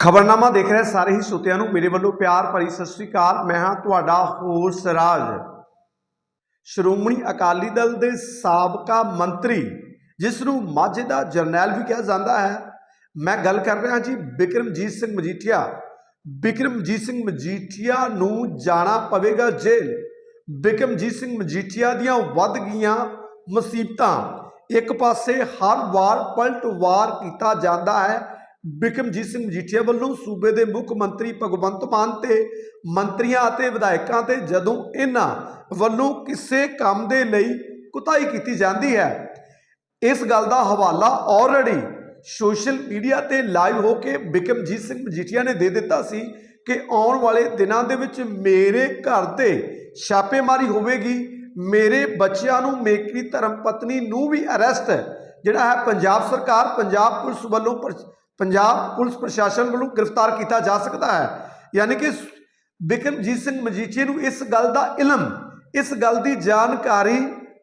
ਖਬਰਨਾਮਾ ਦੇਖ ਰਹੇ ਸਾਰੇ ਹੀ ਸਰੋਤਿਆਂ ਨੂੰ ਮੇਰੇ ਵੱਲੋਂ ਪਿਆਰ ਭਰੀ ਸਤਿ ਸ੍ਰੀ ਅਕਾਲ। ਮੈਂ ਹਾਂ ਤੁਹਾਡਾ ਹੋਸ ਰਾਜ ਸ਼੍ਰੋਮਣੀ ਅਕਾਲੀ ਦਲ ਦੇ ਸਾਬਕਾ ਮੰਤਰੀ, ਜਿਸ ਨੂੰ ਮਾਝੇ ਦਾ ਜਰਨੈਲ ਵੀ ਕਿਹਾ ਜਾਂਦਾ ਹੈ। ਮੈਂ ਗੱਲ ਕਰ ਰਿਹਾ ਜੀ ਬਿਕਰਮਜੀਤ ਸਿੰਘ ਮਜੀਠੀਆ। ਬਿਕਰਮਜੀਤ ਸਿੰਘ ਮਜੀਠੀਆ ਨੂੰ ਜਾਣਾ ਪਵੇਗਾ ਜੇਲ੍ਹ। ਬਿਕਰਮਜੀਤ ਸਿੰਘ ਮਜੀਠੀਆ ਦੀਆਂ ਵੱਧ ਗਈਆਂ ਮੁਸੀਬਤਾਂ। ਇੱਕ ਪਾਸੇ ਹਰ ਵਾਰ ਪਲਟਵਾਰ ਕੀਤਾ ਜਾਂਦਾ ਹੈ। ਬਿਕਰਮਜੀਤ ਸਿੰਘ ਮਜੀਠੀਆ ਵੱਲੋਂ ਸੂਬੇ ਦੇ ਮੁੱਖ ਮੰਤਰੀ ਭਗਵੰਤ ਮਾਨ ਤੇ ਮੰਤਰੀਆਂ ਅਤੇ ਵਿਧਾਇਕਾਂ ਤੇ ਜਦੋਂ ਇਹਨਾਂ ਵੱਲੋਂ ਕਿਸੇ ਕੰਮ ਦੇ ਲਈ ਕੁਤਾਈ ਕੀਤੀ ਜਾਂਦੀ ਹੈ, ਇਸ ਗੱਲ ਦਾ ਹਵਾਲਾ ਆਲਰੇਡੀ ਸੋਸ਼ਲ ਮੀਡੀਆ ਤੇ ਲਾਈਵ ਹੋ ਕੇ ਬਿਕਰਮਜੀਤ ਸਿੰਘ ਮਜੀਠੀਆ ਨੇ ਦੇ ਦਿੱਤਾ ਸੀ ਕਿ ਆਉਣ ਵਾਲੇ ਦਿਨਾਂ ਦੇ ਵਿੱਚ ਮੇਰੇ ਘਰ ਤੇ ਛਾਪੇਮਾਰੀ ਹੋਵੇਗੀ, ਮੇਰੇ ਬੱਚਿਆਂ ਨੂੰ, ਮੇਰੀ ਧਰਮ ਪਤਨੀ ਨੂੰ ਵੀ ਅਰੈਸਟ ਜਿਹੜਾ ਹੈ ਪੰਜਾਬ ਸਰਕਾਰ, ਪੰਜਾਬ ਪੁਲਿਸ ਵੱਲੋਂ ਪਰ- ਪੰਜਾਬ ਪੁਲਿਸ ਪ੍ਰਸ਼ਾਸਨ ਵੱਲੋਂ ਗ੍ਰਿਫਤਾਰ ਕੀਤਾ ਜਾ ਸਕਦਾ ਹੈ। ਯਾਨੀ ਕਿ ਬਿਕਰਮਜੀਤ ਸਿੰਘ ਮਜੀਠੀਆ ਨੂੰ ਇਸ ਗੱਲ ਦਾ ਇਲਮ, ਇਸ ਗੱਲ ਦੀ ਜਾਣਕਾਰੀ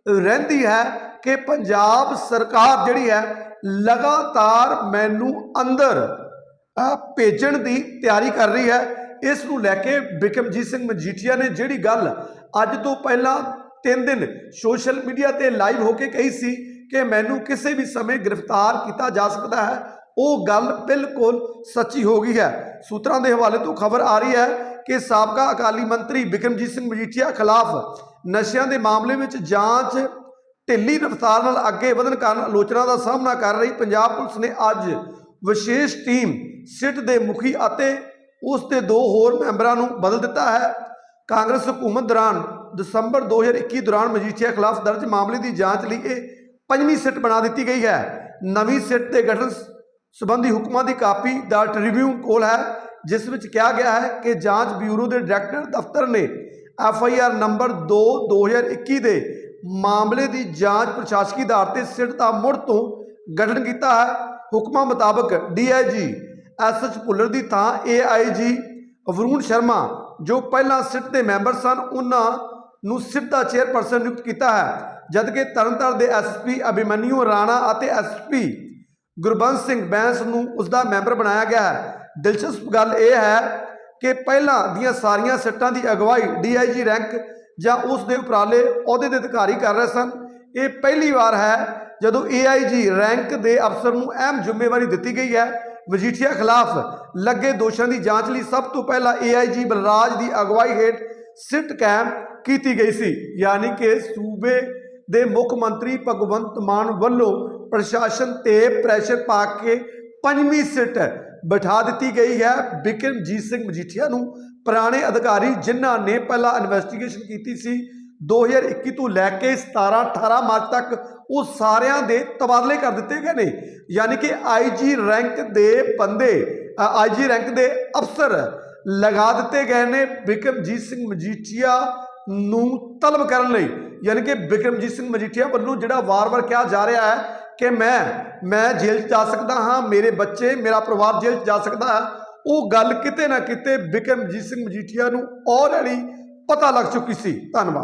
ਰਹਿੰਦੀ ਹੈ ਕਿ ਪੰਜਾਬ ਸਰਕਾਰ ਜਿਹੜੀ ਹੈ, ਲਗਾਤਾਰ ਮੈਨੂੰ ਅੰਦਰ ਭੇਜਣ ਦੀ ਤਿਆਰੀ ਕਰ ਰਹੀ ਹੈ। ਇਸ ਨੂੰ ਲੈ ਕੇ ਬਿਕਰਮਜੀਤ ਸਿੰਘ ਮਜੀਠੀਆ ਨੇ ਜਿਹੜੀ ਗੱਲ ਅੱਜ ਤੋਂ ਪਹਿਲਾਂ 3 ਦਿਨ ਸੋਸ਼ਲ ਮੀਡੀਆ ਤੇ ਲਾਈਵ ਹੋ ਕੇ ਕਹੀ ਸੀ ਕਿ ਮੈਨੂੰ ਕਿਸੇ ਵੀ ਸਮੇਂ ਗ੍ਰਿਫਤਾਰ ਕੀਤਾ ਜਾ ਸਕਦਾ ਹੈ। ਉਹ ਗੱਲ ਬਿਲਕੁਲ ਸੱਚੀ ਹੋ ਗਈ ਹੈ। ਸੂਤਰਾਂ ਦੇ ਹਵਾਲੇ ਤੋਂ ਖਬਰ ਆ ਰਹੀ ਹੈ ਕਿ ਸਾਬਕਾ ਅਕਾਲੀ ਮੰਤਰੀ ਬਿਕਰਮਜੀਤ ਸਿੰਘ ਮਜੀਠੀਆ ਖਿਲਾਫ ਨਸ਼ਿਆਂ ਦੇ ਮਾਮਲੇ ਵਿੱਚ ਜਾਂਚ ਢਿੱਲੀ ਰਫ਼ਤਾਰ ਨਾਲ ਅੱਗੇ ਵਧਣ ਕਾਰਨ ਆਲੋਚਨਾ ਦਾ ਸਾਹਮਣਾ ਕਰ ਰਹੀ ਪੰਜਾਬ ਪੁਲਿਸ ਨੇ ਅੱਜ ਵਿਸ਼ੇਸ਼ ਟੀਮ ਸਿੱਟ ਦੇ ਮੁਖੀ ਅਤੇ ਉਸ ਦੇ ਦੋ ਹੋਰ ਮੈਂਬਰਾਂ ਨੂੰ ਬਦਲ ਦਿੱਤਾ ਹੈ। ਕਾਂਗਰਸ ਹਕੂਮਤ ਦੌਰਾਨ ਦਸੰਬਰ 2021 ਦੌਰਾਨ ਮਜੀਠੀਆ ਖਿਲਾਫ ਦਰਜ ਮਾਮਲੇ ਦੀ ਜਾਂਚ ਲਈ ਇਹ ਪੰਜਵੀਂ ਸਿੱਟ ਬਣਾ ਦਿੱਤੀ ਗਈ ਹੈ। ਨਵੀਂ ਸਿੱਟ ਦੇ ਗਠਨ ਸਬੰਧੀ ਹੁਕਮਾਂ ਦੀ ਕਾਪੀ ਦਾ ਟ੍ਰਿਬਿਊਨ ਕੋਲ ਹੈ, ਜਿਸ ਵਿੱਚ ਕਿਹਾ ਗਿਆ ਹੈ ਕਿ ਜਾਂਚ ਬਿਊਰੋ ਦੇ ਡਾਇਰੈਕਟਰ ਦਫ਼ਤਰ ਨੇ ਐਫ ਆਈ ਆਰ ਨੰਬਰ 2 2021 ਦੇ ਮਾਮਲੇ ਦੀ ਜਾਂਚ ਪ੍ਰਸ਼ਾਸਕੀ ਆਧਾਰ ਤੇ ਸਿੱਟ ਦਾ ਮੁੜ ਤੋਂ ਗਠਨ ਕੀਤਾ ਹੈ। ਹੁਕਮਾਂ ਮੁਤਾਬਕ ਡੀਆਈਜੀ ਐਸ ਐਚ ਭੁੱਲਰ ਦੀ ਥਾਂ ਏਆਈਜੀ ਵਰੂਣ ਸ਼ਰਮਾ, ਜੋ ਪਹਿਲਾਂ ਸਿੱਟ ਦੇ ਮੈਂਬਰ ਸਨ, ਉਹਨਾਂ ਨੂੰ ਸਿੱਟ ਦਾ ਚੇਅਰਪਰਸਨ ਨਿਯੁਕਤ ਕੀਤਾ ਹੈ, ਜਦਕਿ ਤਰਨਤਾਰਨ ਦੇ ਐਸਪੀ ਅਭਿਮਨਿਊ ਰਾਣਾ ਅਤੇ ਐਸਪੀ ਗੁਰਬੰਸ ਸਿੰਘ ਬੈਂਸ ਨੂੰ ਉਸ ਦਾ ਮੈਂਬਰ ਬਣਾਇਆ ਗਿਆ ਹੈ। ਦਿਲਚਸਪ ਗੱਲ ਇਹ ਹੈ ਕਿ ਪਹਿਲਾਂ ਦੀਆਂ ਸਾਰੀਆਂ ਸਿੱਟਾਂ ਦੀ ਅਗਵਾਈ ਡੀਆਈਜੀ ਰੈਂਕ ਜਾਂ ਉਸ ਦੇ ਉਪਰਾਲੇ ਅਹੁਦੇ ਦੇ ਅਧਿਕਾਰੀ ਕਰ ਰਹੇ ਸਨ। ਇਹ ਪਹਿਲੀ ਵਾਰ ਹੈ ਜਦੋਂ ਏਆਈਜੀ ਰੈਂਕ ਦੇ ਅਫਸਰ ਨੂੰ ਅਹਿਮ ਜ਼ਿੰਮੇਵਾਰੀ ਦਿੱਤੀ ਗਈ ਹੈ। ਮਜੀਠੀਆ ਖਿਲਾਫ ਲੱਗੇ ਦੋਸ਼ਾਂ ਦੀ ਜਾਂਚ ਲਈ ਸਭ ਤੋਂ ਪਹਿਲਾਂ ਏਆਈਜੀ ਬਲਰਾਜ ਦੀ ਅਗਵਾਈ ਹੇਠ ਸਿੱਟ ਕਾਇਮ ਕੀਤੀ ਗਈ ਸੀ। ਯਾਨੀ ਕਿ ਸੂਬੇ ਦੇ ਮੁੱਖ ਮੰਤਰੀ ਭਗਵੰਤ ਮਾਨ ਵੱਲੋਂ ਪ੍ਰਸ਼ਾਸਨ ਤੇ ਪ੍ਰੈਸ਼ਰ ਪਾ ਕੇ ਪੰਜਵੀਂ ਸਿੱਟ ਬਿਠਾ ਦਿੱਤੀ ਗਈ ਹੈ। ਬਿਕਰਮਜੀਤ ਸਿੰਘ ਮਜੀਠੀਆ ਨੂੰ ਪੁਰਾਣੇ ਅਧਿਕਾਰੀ ਜਿਨ੍ਹਾਂ ਨੇ ਪਹਿਲਾਂ ਇਨਵੈਸਟੀਗੇਸ਼ਨ ਕੀਤੀ ਸੀ 2021 ਤੋਂ ਲੈ ਕੇ 17 18 ਮਾਰਚ ਤੱਕ ਉਹ ਸਾਰਿਆਂ ਦੇ ਤਬਾਦਲੇ ਕਰ ਦਿੱਤੇ ਗਏ ਨੇ। ਯਾਨੀ ਕਿ ਆਈਜੀ ਰੈਂਕ ਦੇ ਬੰਦੇ ਆਈਜੀ ਰੈਂਕ ਦੇ ਅਫਸਰ ਲਗਾ ਦਿੱਤੇ ਗਏ ਨੇ। ਬਿਕਰਮਜੀਤ ਸਿੰਘ ਮਜੀਠੀਆ ਨੂੰ ਤਲਬ ਕਰਨ ਲਈ, ਯਾਨੀ ਕਿ ਬਿਕਰਮਜੀਤ ਸਿੰਘ ਮਜੀਠੀਆ ਵੱਲੋਂ ਜਿਹੜਾ ਵਾਰ-ਵਾਰ ਕਿਹਾ ਜਾ ਰਿਹਾ ਹੈ ਕਿ ਮੈਂ ਮੈਂ ਜੇਲ੍ਹ 'ਚ ਜਾ ਸਕਦਾ ਹਾਂ, ਮੇਰੇ ਬੱਚੇ, ਮੇਰਾ ਪਰਿਵਾਰ ਜੇਲ੍ਹ 'ਚ ਜਾ ਸਕਦਾ ਹੈ। ਉਹ ਗੱਲ ਕਿਤੇ ਨਾ ਕਿਤੇ ਬਿਕਰਮਜੀਤ ਸਿੰਘ ਮਜੀਠੀਆ ਨੂੰ ਆਲਰੇਡੀ ਪਤਾ ਲੱਗ ਚੁੱਕੀ ਸੀ। ਧੰਨਵਾਦ।